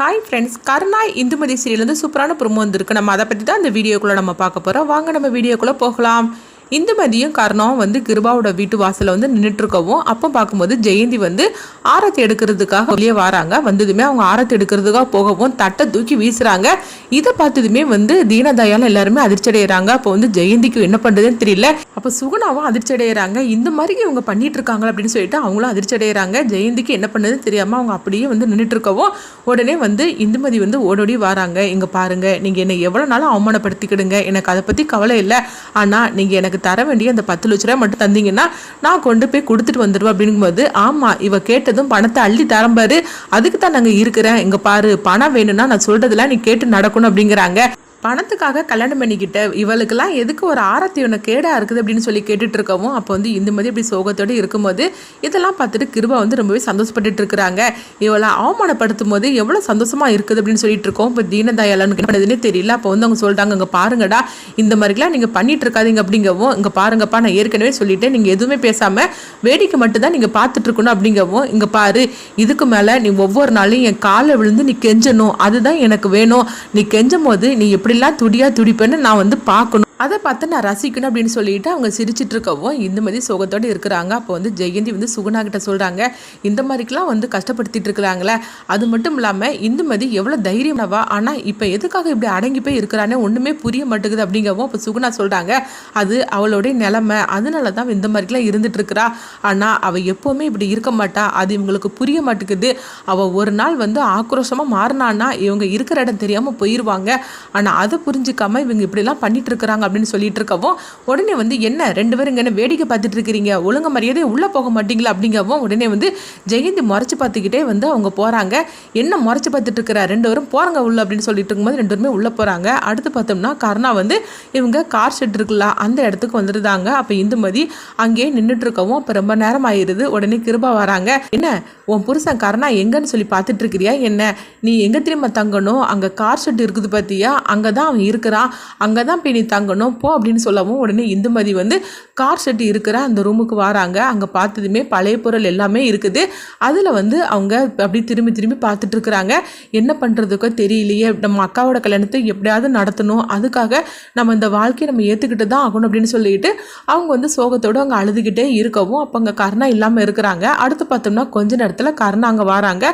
Hi friends கருணாய் Indumathi serial வந்து சூப்பரான ப்ரொமோ வந்திருக்கு. நம்ம அதை பற்றி தான் இந்த வீடியோக்குள்ளே நம்ம பார்க்க போகிறோம் வாங்க நம்ம வீடியோக்குள்ளே போகலாம். இந்துமதியும் கர்ணாவும் வந்து கிருபாவோட வீட்டு வாசலில் வந்து நின்றுட்டு இருக்கவும் அப்போ பார்க்கும்போது ஜெயந்தி வந்து ஆரத்தி எடுக்கிறதுக்காக வெளியே வராங்க. வந்ததுமே அவங்க ஆரத்தி எடுக்கிறதுக்காக போகவும் தட்டை தூக்கி வீசுறாங்க. இதை பார்த்ததுமே வந்து தீனதயாலும் எல்லாருமே அதிர்ச்சி அடைகிறாங்க அப்போ வந்து ஜெயந்திக்கு என்ன பண்ணுறதுன்னு தெரியல. அப்போ சுகுணாவும் அதிர்ச்சி அடைகிறாங்க இந்த மாதிரி இவங்க பண்ணிட்டு இருக்காங்க அப்படின்னு சொல்லிட்டு அவங்களும் அதிர்ச்சி அடைகிறாங்க ஜெயந்திக்கு என்ன பண்ணுறதுன்னு தெரியாமல் அவங்க அப்படியே வந்து நின்றுட்டு இருக்கவும் உடனே வந்து இந்துமதி வந்து ஓடோடி வராங்க. இங்கே பாருங்க நீங்கள் என்னை எவ்வளோ நாளும் அவமானப்படுத்திக்கிடுங்க. எனக்கு அதை பற்றி கவலை இல்லை. ஆனால் நீங்கள் எனக்கு தர வேண்டிய அந்த பத்து லட்ச ரூபாய் மட்டும் தந்தீங்கன்னா நான் கொண்டு போய் கொடுத்துட்டு வந்துடுவேன் அப்படிங்கும்போது ஆமாம் இவ கேட்டதும் பணத்தை அள்ளி தரம்பாரு அதுக்கு தான் நாங்கள் இருக்கிறேன். இங்கே பாரு பணம் வேணும்னா நான் சொல்றதுல நீ கேட்டு நடக்கணும் அப்படிங்கிறாங்க. பணத்துக்காக கல்யாணம் பண்ணிக்கிட்ட இவளுக்கெல்லாம் எதுக்கு ஒரு ஆரத்தி ஒன்று கேடாக இருக்குது அப்படின்னு சொல்லி கேட்டுட்டு இருக்கவும் அப்போ வந்து இந்த மாதிரி இப்படி சோகத்தோடு இருக்கும்போது இதெல்லாம் பார்த்துட்டு கிருபா வந்து ரொம்பவே சந்தோஷப்பட்டுட்டு இருக்கிறாங்க. இவளை அவமானப்படுத்தும் போது எவ்வளோ சந்தோஷமாக இருக்குது அப்படின்னு சொல்லிட்டு இருக்கோம். இப்போ தீனதயாளன் என்ன தெரியல. அப்போ வந்து அவங்க சொல்கிறாங்க அங்கே பாருங்கடா இந்த மாதிரிலாம் நீங்கள் பண்ணிட்டு இருக்காதீங்க அப்படிங்கவும் இங்கே பாருங்கப்பா நான் ஏற்கனவே சொல்லிட்டேன். நீங்கள் எதுவுமே பேசாமல் வேடிக்கை மட்டும்தான் நீங்கள் பார்த்துட்டு இருக்கணும் அப்படிங்கவும் இங்கே பாரு இதுக்கு மேலே நீ ஒவ்வொரு நாளும் என் காலை விழுந்து நீ கெஞ்சணும். அதுதான் எனக்கு வேணும். நீ கெஞ்சும் போது நீ எப்படி எப்படிலாம் துடியா துடிப்பேன்னு நான் வந்து பார்க்கணும். அதை பார்த்து நான் ரசிக்கணும் அப்படின்னு சொல்லிட்டு அவங்க சிரிச்சிட்டு இருக்கவும் இந்த மாதிரி சோகத்தோடு இருக்கிறாங்க. அப்போ வந்து ஜெயந்தி வந்து சுகுணா கிட்ட சொல்கிறாங்க இந்த மாதிரிக்கெலாம் வந்து கஷ்டப்படுத்திட்டு இருக்கிறாங்களே அது மட்டும் இல்லாமல் இந்துமதி எவ்வளோ தைரியமானவா ஆனால் இப்போ எதுக்காக இப்படி அடங்கி போய் இருக்கிறானே? ஒன்றுமே புரிய மாட்டேங்குது அப்படிங்கவும் இப்போ சுகுணா சொல்கிறாங்க அது அவளுடைய நிலமை. அதனால தான் இந்த மாதிரிக்கெலாம் இருந்துட்டு இருக்கிறா. ஆனால் அவள் எப்போவுமே இப்படி இருக்க மாட்டா. அது இவங்களுக்கு புரிய மாட்டேங்குது. அவள் ஒரு நாள் வந்து ஆக்ரோஷமாக மாறினான்னா இவங்க இருக்கிற இடம் தெரியாமல் போயிடுவாங்க ஆனால் அதை புரிஞ்சுக்காமல் இவங்க இப்படிலாம் பண்ணிட்டு இருக்கிறாங்க அப்படின்னு சொல்லிட்டு இருக்கவும் உடனே வந்து என்ன ரெண்டு பேரும் இங்கே என்ன வேடிக்கை பார்த்துட்டு இருக்கிறீங்க ஒழுங்க மரியாதை உள்ளே போக மாட்டீங்களா? அப்படிங்கவும் உடனே வந்து ஜெயந்தி முறைச்சு பார்த்துக்கிட்டே வந்து அவங்க போகிறாங்க என்ன முறைச்சு பார்த்துட்டு இருக்கிற ரெண்டு பேரும் போகிறாங்க உள்ள அப்படின்னு சொல்லிட்டு இருக்கும்போது ரெண்டு பேருமே உள்ளே போகிறாங்க அடுத்து பார்த்தோம்னா கருணா வந்து இவங்க கார் ஷெட் இருக்குல்ல அந்த இடத்துக்கு வந்துருந்தாங்க அப்போ இந்துமதி அங்கேயே நின்றுட்டு இருக்கவும் இப்போ ரொம்ப நேரம் ஆயிடுது உடனே கிருபா வராங்க. என்ன உன் புருஷன் கருணா எங்கன்னு சொல்லி பார்த்துட்டு இருக்கிறியா என்ன? நீ எங்கே திரும்ப தங்கணும்? அங்கே கார் ஷெட் இருக்குது பார்த்தியா அங்கே தான் அவன் இருக்கிறான். அங்கே தான் போய் நீ தங்கணும். போ அப்படின்னு சொல்லவும் உடனே இந்துமதி வந்து கார் ஷெட் இருக்கிற அந்த ரூமுக்கு வராங்க. அங்கே பார்த்ததுமே பழைய பொருள் எல்லாமே இருக்குது. அதில் வந்து அவங்க அப்படி திரும்பி திரும்பி பார்த்துட்டு இருக்கிறாங்க. என்ன பண்ணுறதுக்கோ தெரியலையே. நம்ம அக்காவோட கல்யாணத்தை எப்படியாவது நடத்தணும். அதுக்காக நம்ம இந்த வாழ்க்கையை நம்ம ஏற்றுக்கிட்டு தான் ஆகணும் அப்படின்னு சொல்லிட்டு அவங்க வந்து சோகத்தோடு அங்கே அழுதுகிட்டே இருக்கவும் அப்போ அங்கே கருணா இல்லாமல் இருக்கிறாங்க. அடுத்து பார்த்தோம்னா கொஞ்ச நேரத்தில் கருணா அங்கே வராங்க.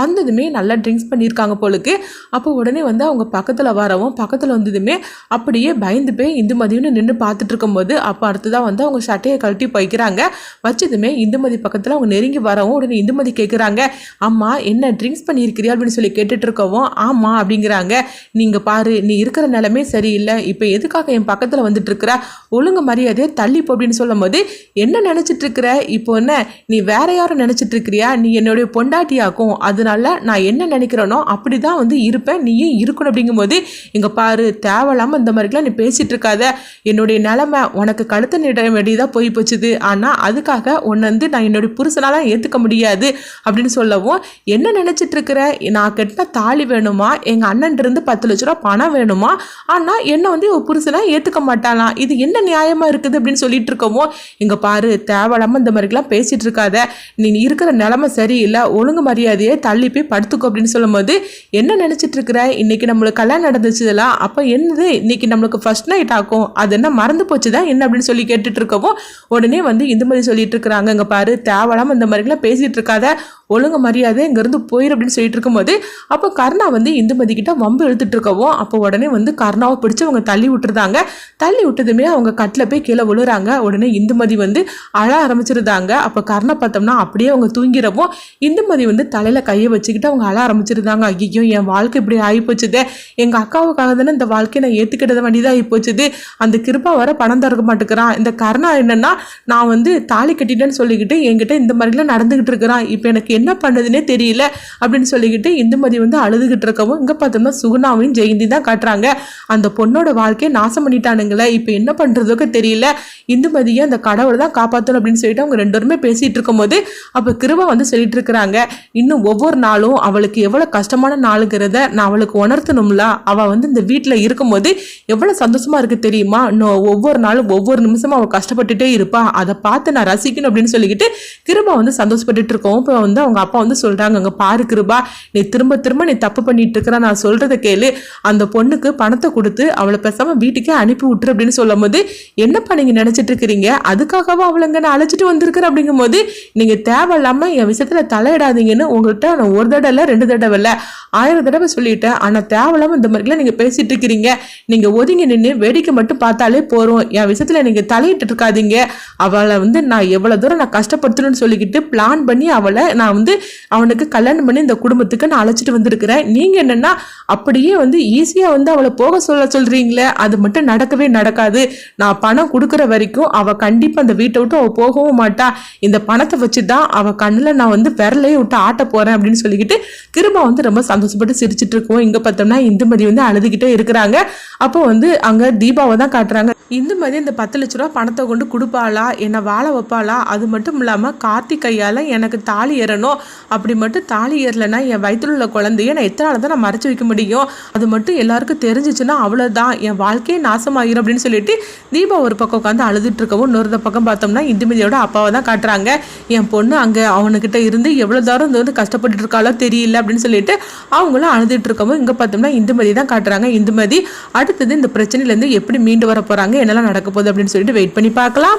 வந்ததுமே நல்லா ட்ரிங்க்ஸ் பண்ணியிருக்காங்க போலுக்கு. அப்போ உடனே வந்து அவங்க பக்கத்தில் வரவும் பக்கத்தில் வந்ததுமே அப்படியே பயந்து போய் இந்துமதியும் நின்று பார்த்துட்டு இருக்கும்போது அப்போ அடுத்ததான் வந்து அவங்க சட்டையை கழட்டி போய்க்கிறாங்க வச்சதுமே இந்துமதி பக்கத்தில் அவங்க நெருங்கி வரவும் உடனே இந்துமதி கேட்குறாங்க அம்மா என்ன ட்ரிங்க்ஸ் பண்ணியிருக்கிறியா? அப்படின்னு சொல்லி கேட்டுட்டு இருக்கவும் ஆமாம் அப்படிங்கிறாங்க. நீங்கள் பாரு நீ இருக்கிற நிலமே சரியில்லை. இப்போ எதுக்காக என் பக்கத்தில் வந்துட்டு இருக்கிற ஒழுங்கு மரியாதையை தள்ளிப்போ அப்படின்னு சொல்லும் போது என்ன நினச்சிட்டு இருக்கிற இப்போ என்ன? நீ வேற யாரும் நினச்சிட்டு இருக்கிறியா நீ என்னுடைய பொண்டாட்டியாக்கும். அதனால நான் என்ன நினைக்கிறேனோ அப்படி தான் வந்து இருப்பேன். நீயும் இருக்கணும் அப்படிங்கும்போது இங்கே பாரு தேவையில்லாமல் இந்த மாதிரிலாம் நீ பேசிட்டு இருக்காத என்னுடைய நிலமை உனக்கு கழுத்து நிட வேண்டியதாக போய் போச்சுது. ஆனால் அதுக்காக உன்னை வந்து நான் என்னுடைய புருஷனாலாம் ஏற்றுக்க முடியாது அப்படின்னு சொல்லவும் என்ன நினச்சிட்டு இருக்கிற? நான் கட்டின தாலி வேணுமா? எங்கள் அண்ணன்டருந்து பத்து லட்ச ரூபா பணம் வேணுமா? ஆனால் என்ன வந்து ஒரு புருஷனாக ஏற்றுக்க மாட்டாளாம் இது என்ன நியாயமாக இருக்குது? அப்படின்னு சொல்லிட்டு இருக்கவும் இங்கே பாரு தேவையில்லாமல் இந்த மாதிரிலாம் பேசிகிட்டு இருக்காத. நீ இருக்கிற நிலமை சரியில்லை. ஒழுங்கு மரியாதையை தள்ளி போய் படுத்துக்கோ. அப்படின்னு சொல்லும்போது என்ன நினச்சிட்டு இருக்கிற? இன்னைக்கு நம்மளுக்கு கல்யாணம் நடந்துச்சுல. அப்போ என்னது? இன்னைக்கு நம்மளுக்கு ஃபர்ஸ்ட் நைட் ஆகும் அது என்ன மறந்து போச்சுதா? என்ன அப்படின்னு சொல்லி கேட்டுட்டு இருக்கவும் உடனே வந்து இந்த மாதிரி சொல்லிட்டு இருக்கிறாங்க இங்கே பாரு தேவையில்லாமல் இந்த மாதிரிலாம் பேசிட்டு இருக்காத ஒழுங்கு மரியாதை இங்கேருந்து போயிரு அப்படின்னு சொல்லிட்டு இருக்கும்போது அப்போ கர்ணா வந்து இந்துமதி கிட்ட வம்பு இழுத்துட்டு இருக்கவும் அப்போ உடனே வந்து கர்ணாவை பிடிச்சி அவங்க தள்ளி விட்டுருந்தாங்க. தள்ளி விட்டதுமே அவங்க கட்டில் போய் கீழே விழுறாங்க. உடனே இந்துமதி வந்து அழ ஆரம்பிச்சிருந்தாங்க. அப்போ கர்ணா பார்த்தோம்னா அப்படியே அவங்க தூங்கிறவும் இந்துமதி வந்து தலையில் கையை வச்சுக்கிட்டு அவங்க அழ ஆரம்பிச்சிருந்தாங்க. ஐயோ என் வாழ்க்கை இப்படி ஆகிப்போச்சுதே எங்கள் அக்காவுக்காக தானே இந்த வாழ்க்கையை நான் ஏற்றுக்கிட்டத வேண்டியதாக ஆகிப்போச்சுது அந்த கிருப்பா வர பணம் தர மாட்டேங்கிறான் இந்த கருணா என்னன்னா நான் வந்து தாலி கட்டிட்டேன்னு சொல்லிக்கிட்டு என்கிட்ட இந்த மாதிரிலாம் நடந்துகிட்டு இருக்கிறான். இப்போ எனக்கு என்ன பண்ணுதுன்னே தெரியல அப்படின்னு சொல்லிக்கிட்டு இந்துமதி வந்து அழுதுகிட்டு இருக்கவும் இங்கே பார்த்தோம்னா சுகுணாவையும் ஜெயந்தி தான் காட்டுறாங்க. அந்த பொண்ணோட வாழ்க்கையை நாசம் பண்ணிட்டானுங்களே. இப்போ என்ன பண்ணுறதுக்கு தெரியல. இந்துமதியை அந்த கடவுளை தான் காப்பாற்றணும் அப்படின்னு சொல்லிட்டு அவங்க ரெண்டு பேருமே பேசிட்டு இருக்கும்போது அப்போ கிருபா வந்து சொல்லிட்டு இருக்கிறாங்க. இன்னும் ஒவ்வொரு நாளும் அவளுக்கு எவ்வளோ கஷ்டமான நாளுங்கிறத நான் அவளுக்கு உணர்த்தணும்ல. அவள் வந்து இந்த வீட்டில் இருக்கும்போது எவ்வளோ சந்தோஷமா இருக்கு தெரியுமா? இன்னும் ஒவ்வொரு நாளும் ஒவ்வொரு நிமிஷமும் அவள் கஷ்டப்பட்டுட்டே இருப்பா. அதை பார்த்து நான் ரசிக்கணும் அப்படின்னு சொல்லிக்கிட்டு கிருபா வந்து சந்தோஷப்பட்டுட்டு இருக்கோம் இப்போ வந்து அவங்க அப்பா வந்து சொல்கிறாங்க அங்கே பாரு கிருபா நீ திரும்ப திரும்ப நீ தப்பு பண்ணிட்டு இருக்கிற நான் சொல்றதை கேளு. அந்த பொண்ணுக்கு பணத்தை கொடுத்து அவளை பேசாமல் வீட்டுக்கே அனுப்பி விட்டுரு அப்படின்னு சொல்லும் போது என்னப்பா நீங்கள் நினச்சிட்டு இருக்கிறீங்க? அதுக்காகவா அவளை நான் அழைச்சிட்டு வந்திருக்கிறேன்? அப்படிங்கும் போது நீங்கள் தேவையில்லாமல் என் விஷயத்தில் தலையிடாதீங்கன்னு உங்கள்கிட்ட நான் ஒரு தடவை இல்லை ரெண்டு தடவை இல்லை ஆயிரம் தடவை சொல்லிட்டேன். ஆனால் தேவையில்லாமல் இந்த மாதிரிலாம் நீங்கள் பேசிட்டு இருக்கிறீங்க. நீங்கள் ஒதுங்கி நின்று வேடிக்கை மட்டும் பார்த்தாலே போறோம். என் விஷயத்துல நீங்க தலையிட்டு இருக்காதீங்க. அவளை வந்து நான் எவ்வளவு தூரம் நான் கஷ்டப்படுத்தணும்னு சொல்லிக்கிட்டு பிளான் பண்ணி அவளை நான் வந்து அவனுக்கு கல்யாணம் பண்ணி இந்த குடும்பத்துக்கு நான் அழைச்சிட்டு வந்திருக்கிறேன். நீங்க என்னன்னா அப்படியே வந்து ஈஸியா வந்து அவளை போக சொல்ல சொல்றீங்களே அது மட்டும் நடக்கவே நடக்காது. நான் பணம் கொடுக்குற வரைக்கும் அவ கண்டிப்பா அந்த வீட்டை விட்டு அவ போகவும் மாட்டா. இந்த பணத்தை வச்சு தான் அவ கண்ணுல நான் வந்து விரலையே விட்டு ஆட்ட போறேன் அப்படின்னு சொல்லிக்கிட்டு திரும்ப வந்து ரொம்ப சந்தோஷப்பட்டு சிரிச்சிட்டு இருக்கோம் இங்க பார்த்தோம்னா இந்துமதி வந்து அழுதுகிட்டே இருக்கிறாங்க. அப்போ வந்து அங்க தீபாவை தான் காட்டுறாங்க. இந்துமதி இந்த பத்து லட்ச ரூபா பணத்தை கொண்டு கொடுப்பாளா? என்னை வாழ வைப்பாளா? அது மட்டும் இல்லாமல் கார்த்திக் கையால் எனக்கு தாலி ஏறணும். அப்படி மட்டும் தாலி ஏறலைன்னா என் வயிற்றில் உள்ள குழந்தைய நான் எத்தனை தான் நான் மறைச்சி வைக்க முடியும்? அது மட்டும் எல்லாருக்கும் தெரிஞ்சிச்சுன்னா அவ்வளோதான் என் வாழ்க்கையே நாசமாயிரும் அப்படின்னு சொல்லிட்டு தீபா ஒரு பக்கம் உட்காந்து அழுதுட்டு இருக்கவும் இன்னொரு பக்கம் பார்த்தோம்னா இந்துமதியோட அப்பாவை தான் காட்டுறாங்க. என் பொண்ணு அங்கே அவனுக்கிட்ட இருந்து எவ்வளோ தூரம் இந்த வந்து கஷ்டப்பட்டு இருக்காளோ தெரியல அப்படின்னு சொல்லிட்டு அவங்களும் அழுதுட்டு இருக்கவும் இங்கே பார்த்தோம்னா இந்துமதி தான் காட்டுறாங்க. இந்துமதி அடுத்தது இந்த பிரச்சனையிலேருந்து எப்படி மீண்டு வர போறாங்க என்னெல்லாம் நடக்க போகுது அப்படின்னு சொல்லிட்டு வெயிட் பண்ணி பார்க்கலாம்.